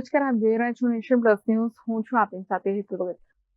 નમસ્કાર આપ જોઈ રહ્યા છો નેશન પ્લસ ન્યૂઝ હું છું આપની સાથે હેતુ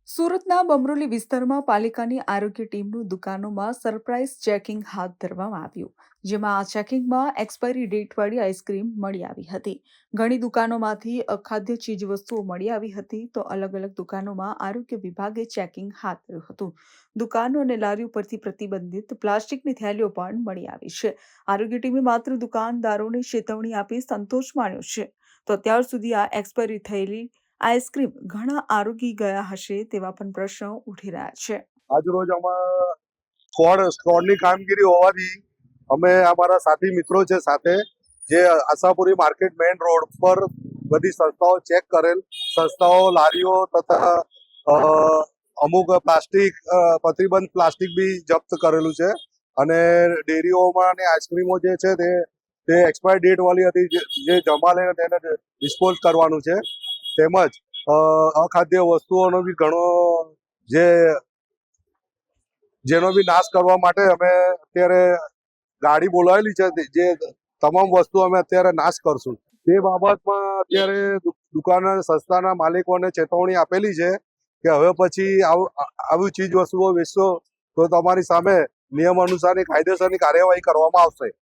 સુરતના બમરોલી વિસ્તારમાં પાલિકાની આરોગ્ય ટીમનું દુકાનોમાં સરપ્રાઇઝ ચેકિંગ હાથ ધરવામાં આવ્યું, જેમાં આ ચેકિંગમાં એક્સપાયરી ડેટવાળી આઈસ્ક્રીમ મળી આવી હતી. ઘણી દુકાનોમાંથી અખાદ્ય ચીજવસ્તુઓ મળી આવી હતી તો અલગ અલગ દુકાનોમાં આરોગ્ય વિભાગે ચેકિંગ હાથ ધર્યું હતું. દુકાનો અને લારીઓ પરથી પ્રતિબંધિત પ્લાસ્ટિકની થેલીઓ પણ મળી આવી છે. આરોગ્ય ટીમે માત્ર દુકાનદારોને ચેતવણી આપી સંતોષ માણ્યો છે. તો અત્યાર સુધી આ એક્સપાયરી થયેલી આઈસ્ક્રીમ ઘણા આરોગી ગયા હશે તેવા પણ પ્રશ્નો ઉઠી રહ્યા છે. આજરોજ અમારા સ્કોડની કામગીરી હોવાથી અમે અમારા સાથી મિત્રો છે સાથે જે આશાપુરી માર્કેટ મેઇન રોડ પર બધી સંસ્થાઓ ચેક કરેલ, સંસ્થાઓ લારીઓ તથા અમુક પ્લાસ્ટિક પ્રતિબંધ પ્લાસ્ટિક બી જપ્ત કરેલું છે અને ડેરીઓમાં અને આઈસ્ક્રીમો જે છે તે તે એક્સપાયર ડેટ વાળી હતી જે- જમા લઈને તેને ડિસ્પોઝ કરવાનું છે. તેમજ અખાદ્ય વસ્તુઓનો બી ઘણો જે, જેનો બી નાશ કરવા માટે અમે અત્યારે ગાડી બોલાવેલી છે, જે તમામ વસ્તુ અમે અત્યારે નાશ કરશું. તે બાબતમાં અત્યારે દુકાન સંસ્થાના માલિકોને ચેતવણી આપેલી છે કે હવે પછી આવી ચીજ વસ્તુઓ વેચશો તો તમારી સામે નિયમ અનુસારની કાયદેસરની કાર્યવાહી કરવામાં આવશે.